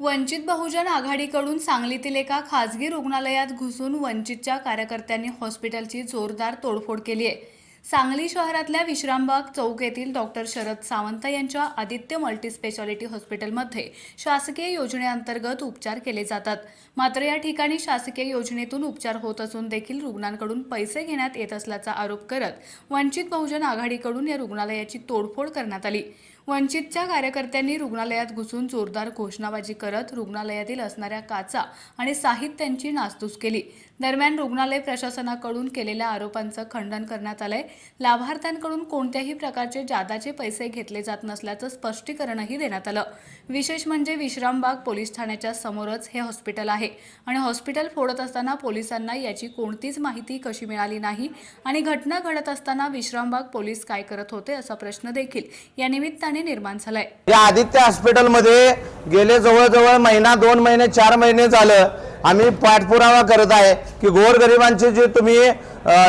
वंचित बहुजन आघाडीकडून सांगलीतील एका खासगी रुग्णालयात घुसून वंचितच्या कार्यकर्त्यांनी हॉस्पिटलची जोरदार तोडफोड केली आहे. सांगली शहरातल्या विश्रामबाग चौक येथील डॉक्टर शरद सावंत यांच्या आदित्य मल्टीस्पेशालिटी हॉस्पिटलमध्ये शासकीय योजनेअंतर्गत उपचार केले जातात. मात्र या ठिकाणी शासकीय योजनेतून उपचार होत असून देखील रुग्णांकडून पैसे घेण्यात येत असल्याचा आरोप करत वंचित बहुजन आघाडीकडून या रुग्णालयाची तोडफोड करण्यात आली. वंचितच्या कार्यकर्त्यांनी रुग्णालयात घुसून जोरदार घोषणाबाजी करत रुग्णालयातील असणाऱ्या काचा आणि साहित्यांची नासधूस केली. दरम्यान रुग्णालय प्रशासनाकडून केलेल्या आरोपांचं खंडन करण्यात आलंय. लाभार्थ्यांकडून कोणत्याही प्रकारचे जादाचे पैसे घेतले जात नसल्याचं स्पष्टीकरणही देण्यात आलं. विशेष म्हणजे विश्रामबाग पोलीस ठाण्याच्या समोरच हे हॉस्पिटल आहे आणि हॉस्पिटल फोडत असताना पोलिसांना याची कोणतीच माहिती कशी मिळाली नाही आणि घटना घडत असताना विश्रामबाग पोलीस काय करत होते असा प्रश्न देखील या निमित्ताने निर्माण झालाय. या आदित्य हॉस्पिटलमध्ये गेले जवळजवळ महिना दोन महिने चार महिने झालं. आम्ही पाठपुरावा करत आहे की गोरगरिबांची जी तुम्ही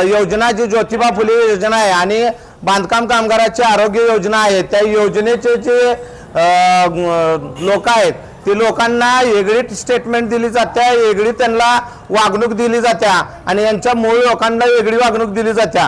योजना जी ज्योतिबा फुले योजना आहे आणि बांधकाम कामगाराची आरोग्य योजना आहे त्या योजनेचे जे लोक आहेत ती लोकांना वेगळी स्टेटमेंट दिली जात्या वेगळी त्यांना वागणूक दिली जात्या आणि यांच्या मूळ लोकांना वेगळी वागणूक दिली जात्या.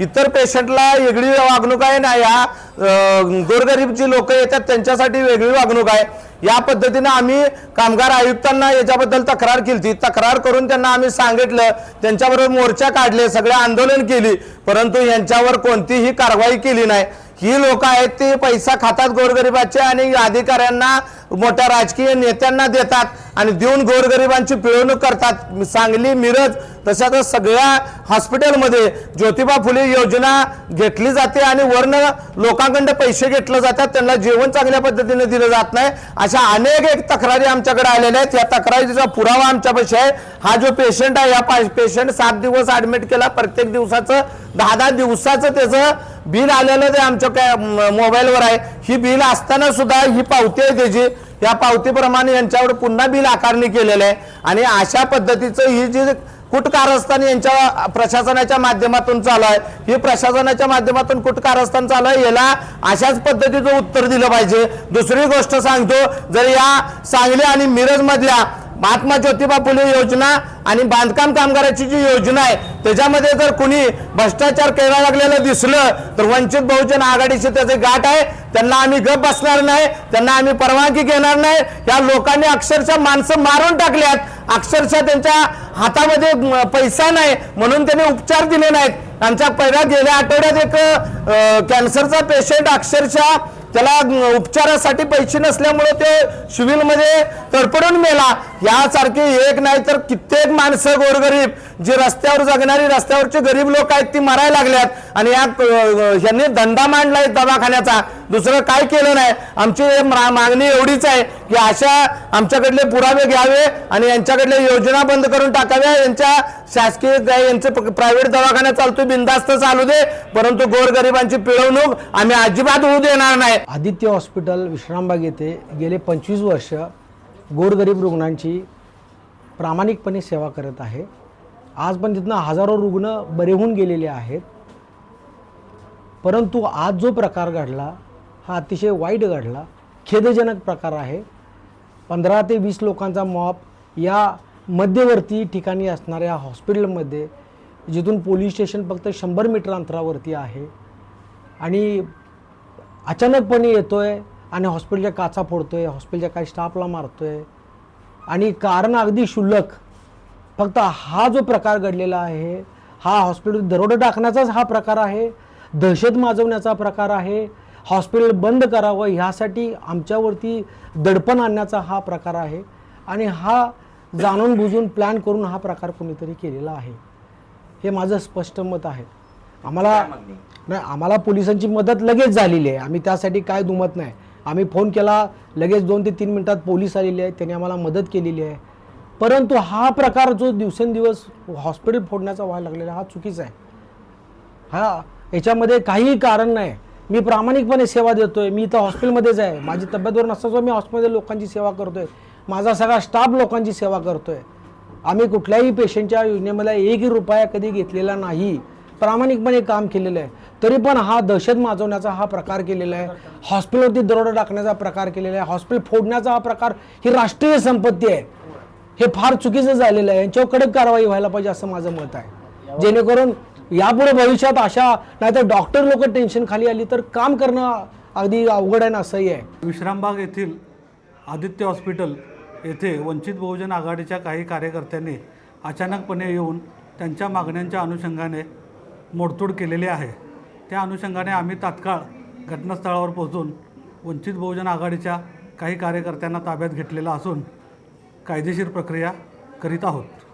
इतर पेशंटला वेगळी वागणूक आहे ना या गोरगरीब जी लोक येतात त्यांच्यासाठी वेगळी वागणूक आहे. या पद्धतीने आम्ही कामगार आयुक्तांना याच्याबद्दल तक्रार केली ती तक्रार करून त्यांना आम्ही सांगितलं त्यांच्याबरोबर मोर्चा काढले सगळे आंदोलन केली परंतु यांच्यावर कोणतीही कारवाई केली नाही. ही लोक आहेत ते पैसा खातात गोरगरिबाचे आणि अधिकाऱ्यांना मोठ्या राजकीय नेत्यांना देतात आणि देऊन गोरगरिबांची पिळवणूक करतात. सांगली मिरज तशाच सगळ्या हॉस्पिटलमध्ये ज्योतिबा फुले योजना घेतली जाते आणि वर्ण लोकांकडे पैसे घेतले जातात. त्यांना जेवण चांगल्या पद्धतीने दिलं जात नाही. अशा अनेक एक तक्रारी आमच्याकडे आलेल्या आहेत. या तक्रारीचा पुरावा आमच्यापाशी आहे. हा जो पेशंट आहे या पेशंट सात दिवस ऍडमिट केला. प्रत्येक दिवसाचं दहा दहा दिवसाचं त्याचं बिल आलेलं ते आमच्या काय मोबाईलवर आहे ही बिल असताना सुद्धा ही पावती आहे त्याची. या पावतीप्रमाणे यांच्यावर पुन्हा बिल आकारणी केलेलं आहे. आणि अशा पद्धतीचं ही जी कुटकारस्थान यांच्या प्रशासनाच्या माध्यमातून चालू आहे ही प्रशासनाच्या माध्यमातून कुटकारस्थान चालू आहे याला अशाच पद्धतीचं उत्तर दिलं पाहिजे. दुसरी गोष्ट सांगतो जर या सांगली आणि मिरज मधल्या महात्मा ज्योतिबा फुले योजना आणि बांधकाम कामगाराची जी योजना आहे त्याच्यामध्ये जर कुणी भ्रष्टाचार करायला लागलेलं दिसलं तर वंचित बहुजन आघाडीची त्याचे गाठ आहे. त्यांना आम्ही गप बसणार नाही त्यांना आम्ही परवानगी घेणार नाही. या लोकांनी अक्षरशः माणसं मारून टाकल्यात. अक्षरशः त्यांच्या हातामध्ये पैसा नाही म्हणून त्यांनी उपचार दिले नाहीत. आमच्या पहिल्या गेल्या आठवड्यात एक कॅन्सरचा पेशंट अक्षरशः त्याला उपचारासाठी पैसे नसल्यामुळे ते सिव्हिलमध्ये तडपडून मेला. यासारखे एक नाही तर कित्येक माणसं गोरगरीब जी रस्त्यावर जगणारी रस्त्यावरचे गरीब लोक आहेत ती मरायला लागल्यात. आणि या यांनी धंदा मांडलाय दवाखान्याचा. दुसरं काय केलं नाही? आमची मा- मागणी एवढीच आहे की अशा आमच्याकडले पुरावे घ्यावे आणि यांच्याकडले योजना बंद करून टाकाव्या. यांच्या शासकीय यांचं प्रायव्हेट दवाखाना चालतो बिंदास्त चालू दे. परंतु गोरगरिबांची पिळवणूक आम्ही अजिबात होऊ देणार नाही. आदित्य हॉस्पिटल विश्रामबाग येथे गेले पंचवीस वर्ष गोरगरीब रुग्णांची प्रामाणिकपणे सेवा करत आहे. आज पण तिथनं हजारो रुग्ण बरे होऊन गेलेले आहेत. परंतु आज जो प्रकार घडला हा अतिशय वाईट घडला. खेदजनक प्रकार आहे. पंधरा ते वीस लोकांचा मॉप या मध्यवर्ती ठिकाणी असणाऱ्या हॉस्पिटलमध्ये जिथून पोलीस स्टेशन फक्त शंभर मीटर अंतरावरती आहे. आणि अचानकपणे येतो आहे आणि हॉस्पिटलच्या काचा फोडतोय हॉस्पिटलच्या काही स्टाफला मारतोय. आणि कारण अगदी क्षुल्लक फक्त हा जो प्रकार घडलेला आहे हा हॉस्पिटल दरोडा टाकण्याचाच हा प्रकार आहे दहशत माजवण्याचा प्रकार आहे हॉस्पिटल बंद करावं ह्यासाठी आमच्यावरती दडपण आणण्याचा हा प्रकार आहे. आणि हा जाणून बुजून प्लॅन करून हा प्रकार कोणीतरी केलेला आहे. हे माझं स्पष्ट मत आहे. आम्हाला नाही आम्हाला पोलिसांची मदत लगेच झालेली आहे. आम्ही त्यासाठी काय दुमत नाही. आम्ही फोन केला लगेच दोन ते तीन मिनटात पोलीस आलेले आहेत त्यांनी आम्हाला मदत केलेली आहे. परंतु हा प्रकार जो दिवसेंदिवस हॉस्पिटल फोडण्याचा व्हायला लागलेला हा चुकीचा आहे. हा याच्यामध्ये काहीही कारण नाही. मी प्रामाणिकपणे सेवा देतोय मी इथं हॉस्पिटलमध्येच आहे. माझी तब्येतवर नसताच मी हॉस्पिटलमध्ये लोकांची सेवा करतोय. माझा सगळा स्टाफ लोकांची सेवा करतोय. आम्ही कुठल्याही पेशंटच्या योजनेमध्ये एकही रुपया कधी घेतलेला नाही. प्रामाणिकपणे काम केलेलं आहे. तरी पण हा दहशत माजवण्याचा हा प्रकार केलेला आहे. हॉस्पिटलवरती दरोडा टाकण्याचा प्रकार केलेला आहे. हॉस्पिटल फोडण्याचा हा प्रकार ही राष्ट्रीय संपत्ती आहे. हे फार चुकीचं झालेलं आहे. यांच्यावर कडक कारवाई व्हायला पाहिजे असं माझं मत आहे. जेणेकरून यापुढे भविष्यात अशा नाहीतर डॉक्टर लोक टेन्शन खाली आली तर काम करणं अगदी अवघड आहे ना असंही आहे. विश्रामबाग येथील आदित्य हॉस्पिटल येथे वंचित बहुजन आघाडीच्या काही कार्यकर्त्यांनी अचानकपणे येऊन त्यांच्या मागण्यांच्या अनुषंगाने मोडतोड केलेली आहे. त्या अनुषंगाने आम्ही तात्काळ घटनास्थळावर पोहोचून वंचित बहुजन आघाडीच्या काही कार्यकर्त्यांना ताब्यात घेतलेला असून कायदेशीर प्रक्रिया करीत आहोत.